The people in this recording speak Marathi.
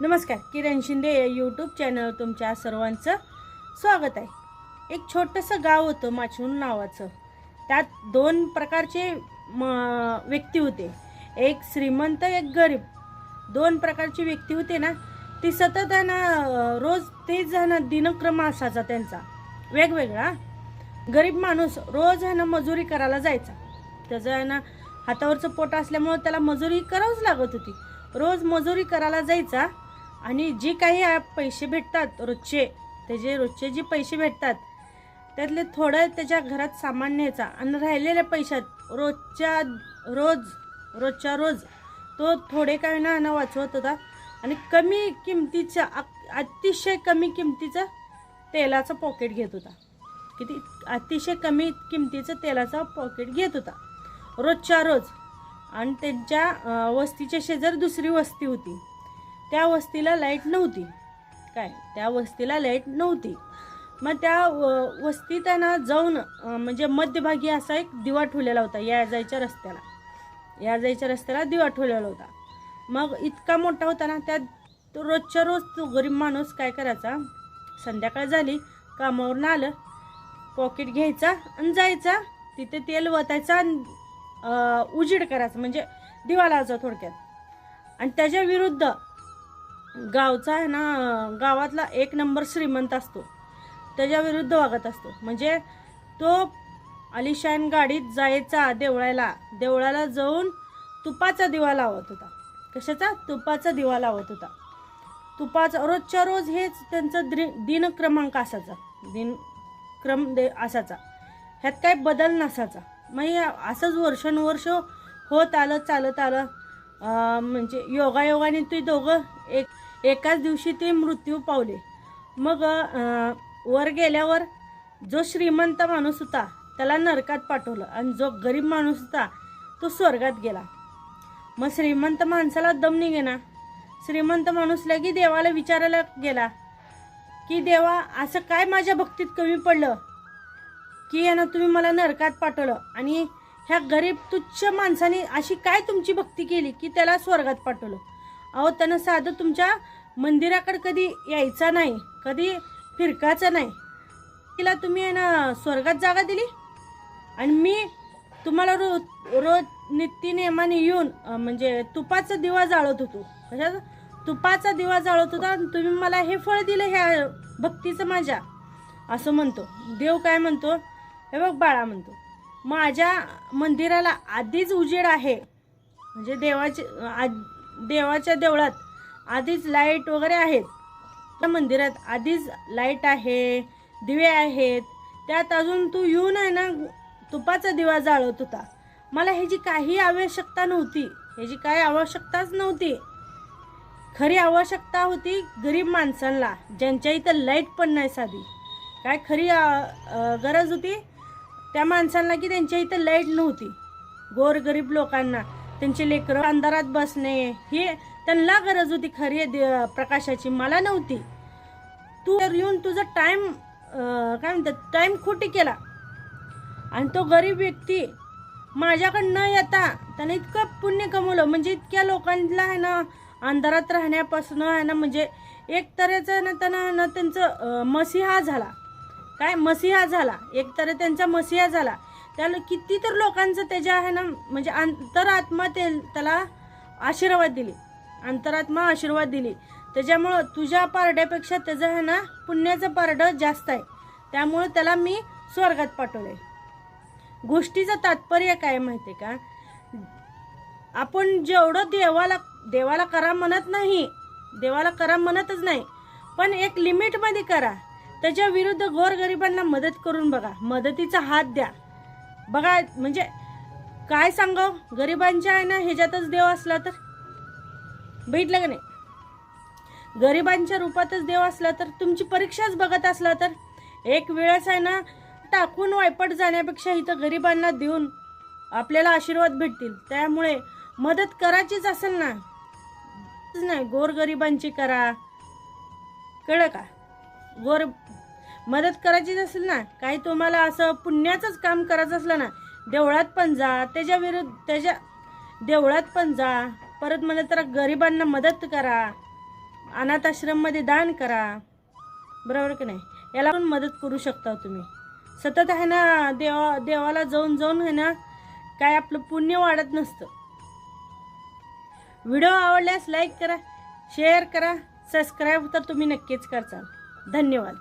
नमस्कार किरण शिंदे या यूट्यूब चॅनल तुमच्या सर्वांचं स्वागत आहे. एक छोटंसं गाव होतं माछून नावाचं. त्यात दोन प्रकारचे म व्यक्ती होते. एक श्रीमंत एक गरीब. दोन प्रकारची व्यक्ती होते ना ती सतत आहे ना रोज तेच आहे ना दिनक्रम असायचा त्यांचा. वेगवेगळा. गरीब माणूस रोज आहे ना मजुरी करायला जायचा. त्याचं आहे ना हातावरचं पोट असल्यामुळं त्याला मजुरी करावंच लागत होती. रोज मजुरी करायला जायचा आणि जे काही पैसे भेटतात रोजचे त्याचे रोजचे जे पैसे भेटतात त्यातले थोडं त्याच्या घरात सामान न्यायचा आणि राहिलेल्या पैशात रोजच्या रोज रोजच्या रोज तो थोडे काही ना ना वाचवत होता. आणि कमी किमतीचं अतिशय कमी किमतीचं तेलाचं पॉकेट घेत होता. किती अतिशय कमी किमतीचं तेलाचं पॉकेट घेत होता. रोजच्या रोज. आणि त्यांच्या वस्तीच्या शेजारी दुसरी वस्ती होती. त्या वस्तीला लाइट नव्हती. काय? त्या वस्तीला लाइट नव्हती. मग त्या व- त्यांना जाऊन म्हणजे मध्यभागी असा एक दिवा ठेवलेला होता या जायच्या रस्त्याला. या जायच्या रस्त्याला दिवा ठेवलेला होता. मग इतका मोठा होता ना त्यात रोजच्या रोज तो गरीब माणूस काय करायचा? संध्याकाळ झाली कामावरून आलं पॉकेट घ्यायचा आणि जायचा. तिथे तेल वतायचा आणि उजीड करायचं करायचा म्हणजे दिवा लावायचा थोडक्यात. आणि त्याच्या विरुद्ध गावचा आहे ना गावातला एक नंबर श्रीमंत असतो. त्याच्या विरुद्ध वागत असतो. म्हणजे तो अलिशान गाडीत जायचा देवळाला देवळाला जाऊन तुपाचा दिवा लावत होता. कशाचा? तुपाचा दिवा लावत होता. तुपाचा रोजच्या रोज हेच त्यांचं द्रि दिनक्रमांक असायचा. दिनक्रम दे असायचा. ह्यात काय बदल नसायचा. मग असंच वर्षानुवर्ष होत आलं चालत आलं. म्हणजे योगायोगाने ते दोघं एक एकाच दिवशी ते मृत्यू पावले. मग वर गेल्यावर जो श्रीमंत माणूस होता त्याला नरकात पाठवलं आणि जो गरीब माणूस होता तो स्वर्गात गेला. मग श्रीमंत माणसाला दम निघेना. श्रीमंत माणूस लगी देवाला विचारायला गेला की देवा असं काय माझ्या भक्तीत कमी पडलं की यानं तुम्ही मला नरकात पाठवलं? आणि ह्या गरीब तुच्छ माणसाने अशी काय तुमची भक्ती केली की त्याला स्वर्गात पाठवलं? अहो त्यानं साधं तुमच्या मंदिराकडे कधी यायचा नाही कधी फिरकायचं नाही. तिला तुम्ही आहे ना स्वर्गात जागा दिली. आणि मी तुम्हाला रोज रोज नित्यनेमाने येऊन म्हणजे तुपाचा दिवा जाळत होतो. कशाचा? तुपाचा दिवा जाळत होता आणि तुम्ही मला हे फळ दिलं ह्या भक्तीचं माझ्या. असं म्हणतो. देव काय म्हणतो? हे बघ बाळा म्हणतो. माझ्या मंदिराला आधीच उजेड आहे. म्हणजे देवाचे आ- देवाच्या देवळात आधीच लाइट वगैरे आहेत. त्या मंदिरात आधीच लाइट आहे दिवे आहेत. त्यात अजून तू येऊन आहे ना तुपाचा दिवा जाळत होता. मला ह्याची काही आवश्यकता नव्हती. ह्याची काही आवश्यकताच नव्हती. खरी आवश्यकता होती गरीब माणसांना ज्यांच्या इथं लाइट पण नाही साधी. काय खरी गरज होती त्या माणसांना की त्यांच्या इथं लाइट नव्हती. गोरगरीब लोकांना. त्यांचे लेकरं अंधारात बसणे हे त्यांना गरज होती खरी प्रकाशाची. मला नव्हती. तू जर येऊन तुझा टाईम काय म्हणतात टाईम खोटी केला. आणि तो गरीब व्यक्ती माझ्याकडं न येता त्याने इतकं पुण्य कमवलं. म्हणजे इतक्या लोकांना आहे ना अंधारात राहण्यापासून आहे ना म्हणजे एक तऱ्हेचं ना त्यांना ना त्यांचं मसिहा झाला. काय? मसिहा झाला. एक तऱ्हे त्यांचा मसिहा झाला. त्याला किती तर लोकांचं त्याच्या आहे ना म्हणजे अंतरात्मा ते त्याला आशीर्वाद दिली. अंतरात्मा आशीर्वाद दिली. त्याच्यामुळं तुझ्या पारड्यापेक्षा त्याचं आहे ना पुण्याचं पारडं जास्त आहे. त्यामुळं त्याला मी स्वर्गात पाठवले गोष्टीचं तात्पर्य काय माहिती आहे का? आपण जेवढं देवाला देवाला करा म्हणत नाही देवाला करा म्हणतच नाही पण एक लिमिटमध्ये करा. त्याच्या विरुद्ध गोरगरिबांना मदत करून बघा. मदतीचा हात द्या. बघा म्हणजे काय सांगाव गरिबांच्या आहे ना ह्याच्यातच देव असला तर. भेटलं का नाही? गरिबांच्या रूपातच देव असला तर तुमची परीक्षाच बघत असला तर. एक वेळेस आहे ना टाकून वायपट जाण्यापेक्षा इथं गरिबांना देऊन आपल्याला आशीर्वाद भेटतील. त्यामुळे मदत करायचीच असेल ना. नाही गोरगरिबांची करा. कळलं का? गोर मदत करायचीच असेल ना काही तुम्हाला असं पुण्याचंच काम करायचं असलं ना देवळात पण जा त्याच्या विरुद्ध त्याच्या देवळात पण जा परत म्हणलं तर गरिबांना मदत करा अनाथ आश्रममध्ये दान करा. बरोबर की नाही? याला पण मदत करू शकता तुम्ही. सतत आहे ना देवा देवाला जाऊन जाऊन आहे ना काय आपलं पुण्य वाढत नसतं. व्हिडिओ आवडल्यास लाईक करा शेअर करा सबस्क्राईब तर तुम्ही नक्कीच करचाल. धन्यवाद.